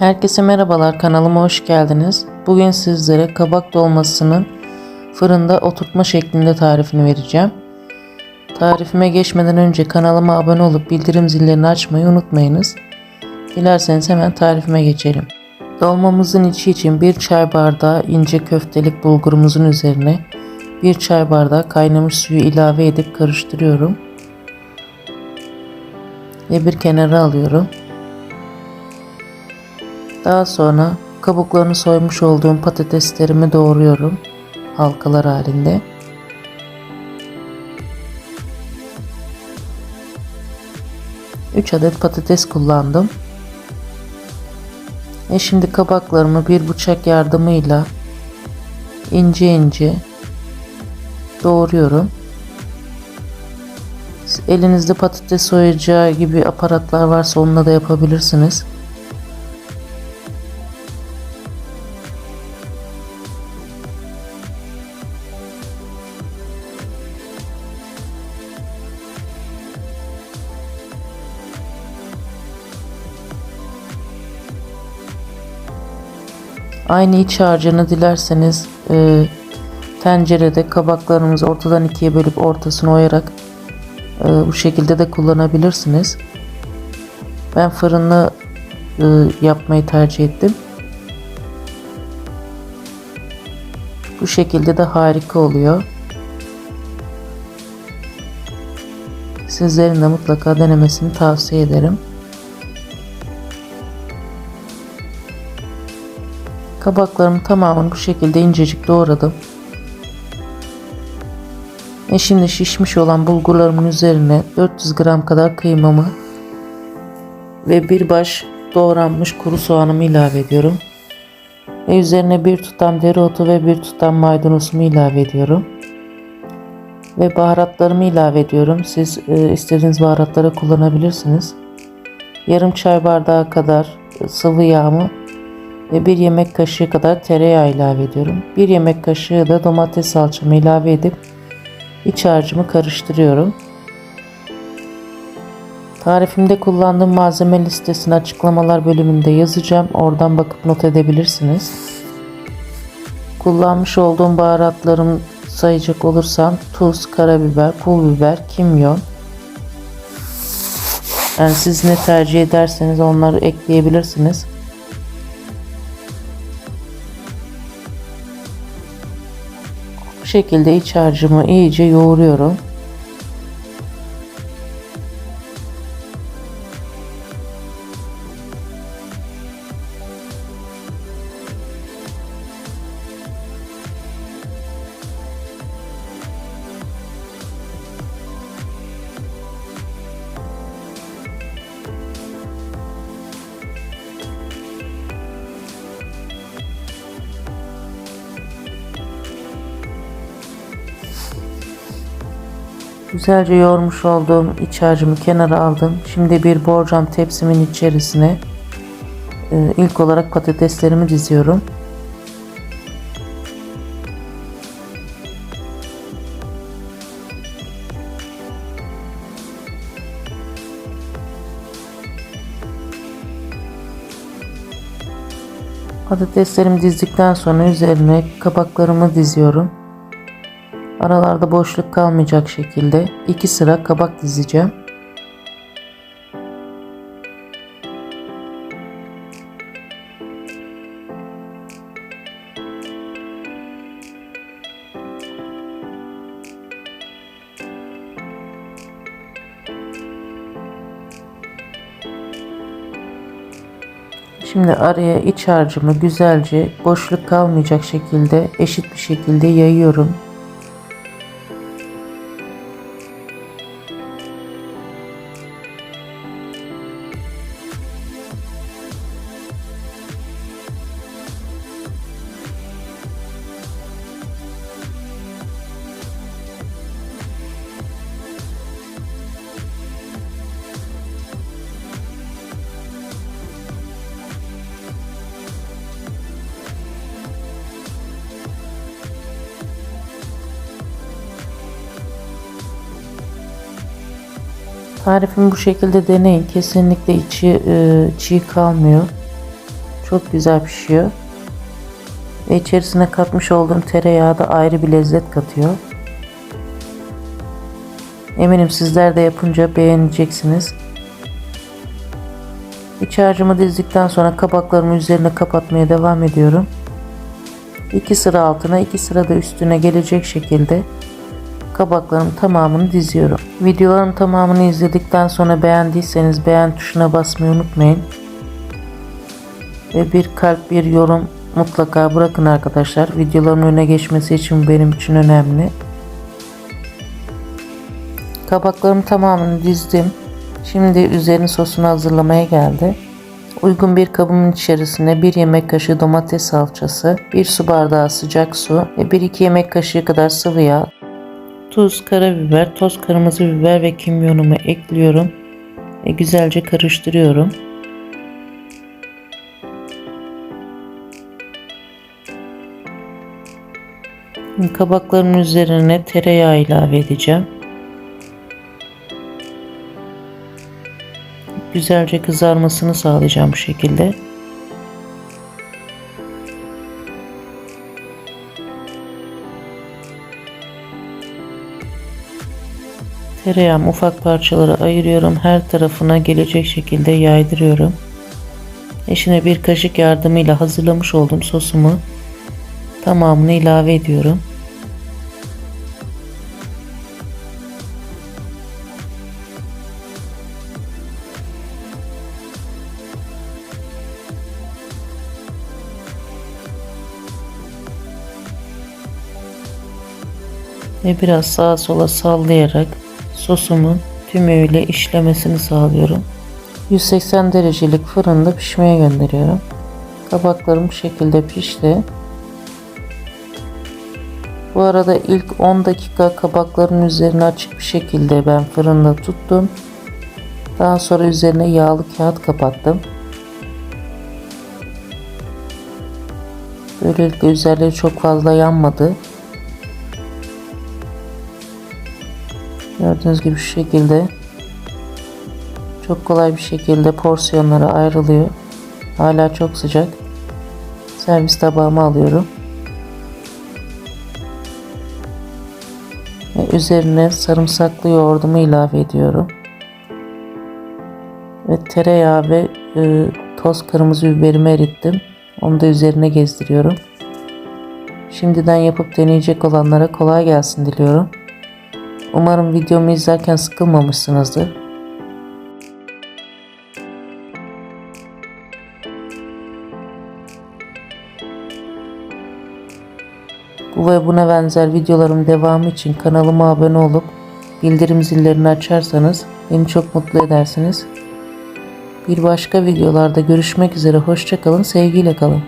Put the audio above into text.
Herkese merhabalar kanalıma hoş geldiniz. Bugün sizlere kabak dolmasının fırında oturtma şeklinde tarifini vereceğim. Tarifime geçmeden önce kanalıma abone olup bildirim zillerini açmayı unutmayınız. Dilerseniz hemen tarifime geçelim. Dolmamızın içi için 1 çay bardağı ince köftelik bulgurumuzun üzerine 1 çay bardağı kaynamış suyu ilave edip karıştırıyorum. Ve bir kenara alıyorum. Daha sonra kabuklarını soymuş olduğum patateslerimi doğruyorum halkalar halinde. Üç adet patates kullandım. Ve şimdi kabaklarımı bir bıçak yardımıyla ince ince doğruyorum. Elinizde patates soyacağı gibi aparatlar varsa onunla da yapabilirsiniz. Aynı iç harcını dilerseniz e, tencerede kabaklarımızı ortadan ikiye bölüp ortasını oyarak e, bu şekilde de kullanabilirsiniz. Ben fırını e, yapmayı tercih ettim. Bu şekilde de harika oluyor. Sizlerin de mutlaka denemesini tavsiye ederim. Kabaklarımı tamamen bu şekilde incecik doğradım. Ve şimdi şişmiş olan bulgurlarımın üzerine 400 gram kadar kıymamı ve bir baş doğranmış kuru soğanımı ilave ediyorum. Ve üzerine bir tutam dereotu ve bir tutam maydanozumu ilave ediyorum. Ve baharatlarımı ilave ediyorum. Siz e, istediğiniz baharatları kullanabilirsiniz. Yarım çay bardağı kadar sıvı yağımı ve 1 yemek kaşığı kadar tereyağı ilave ediyorum. 1 yemek kaşığı da domates salçamı ilave edip iç harcımı karıştırıyorum. Tarifimde kullandığım malzeme listesini açıklamalar bölümünde yazacağım. Oradan bakıp not edebilirsiniz. Kullanmış olduğum baharatlarım sayacak olursam tuz, karabiber, pul biber, kimyon. Yani siz ne tercih ederseniz onları ekleyebilirsiniz. Şekilde iç harcımı iyice yoğuruyorum. Güzelce yoğurmuş olduğum iç harcımı kenara aldım. Şimdi bir borcam tepsimin içerisine e, ilk olarak patateslerimi diziyorum. Patateslerimi dizdikten sonra üzerine kabaklarımı diziyorum. Aralarda boşluk kalmayacak şekilde iki sıra kabak dizeceğim. Şimdi araya iç harcımı güzelce boşluk kalmayacak şekilde eşit bir şekilde yayıyorum. Tarifimi bu şekilde deneyin. Kesinlikle içi e, çiğ kalmıyor. Çok güzel pişiyor. Ve içerisine katmış olduğum tereyağı da ayrı bir lezzet katıyor. Eminim sizler de yapınca beğeneceksiniz. İç harcımı dizdikten sonra kabaklarımı üzerine kapatmaya devam ediyorum. İki sıra altına iki sıra da üstüne gelecek şekilde kabakların tamamını diziyorum. Videoların tamamını izledikten sonra beğendiyseniz beğen tuşuna basmayı unutmayın. Ve bir kalp bir yorum mutlaka bırakın arkadaşlar. Videoların öne geçmesi için benim için önemli. Kabaklarımı tamamını dizdim. Şimdi üzerini sosunu hazırlamaya geldi. Uygun bir kabımın içerisine 1 yemek kaşığı domates salçası, 1 su bardağı sıcak su ve 1-2 yemek kaşığı kadar sıvı yağ, tuz, karabiber, toz kırmızı biber ve kimyonumu ekliyorum ve güzelce karıştırıyorum. Kabakların üzerine tereyağı ilave edeceğim. Güzelce kızarmasını sağlayacağım bu şekilde. Tereyağımı ufak parçalara ayırıyorum. Her tarafına gelecek şekilde yaydırıyorum. Eşine bir kaşık yardımıyla hazırlamış olduğum sosumu tamamını ilave ediyorum. ve biraz sağa sola sallayarak sosumun tümüyle işlemesini sağlıyorum. 180 derecelik fırında pişmeye gönderiyorum. Kabaklarım bu şekilde pişti. Bu arada ilk 10 dakika kabakların üzerine açık bir şekilde ben fırında tuttum. Daha sonra üzerine yağlı kağıt kapattım. Böylelikle üzerleri çok fazla yanmadı. Gördüğünüz gibi şu şekilde çok kolay bir şekilde porsiyonlara ayrılıyor. Hala çok sıcak. Servis tabağıma alıyorum. Ve üzerine sarımsaklı yoğurdumu ilave ediyorum. Ve tereyağı ve e, toz kırmızı biberimi erittim. Onu da üzerine gezdiriyorum. Şimdiden yapıp deneyecek olanlara kolay gelsin diliyorum. Umarım videomu izlerken sıkılmamışsınızdır. Bu ve buna benzer videolarım devamı için kanalıma abone olup bildirim zillerini açarsanız beni çok mutlu edersiniz. Bir başka videolarda görüşmek üzere. Hoşçakalın, sevgiyle kalın.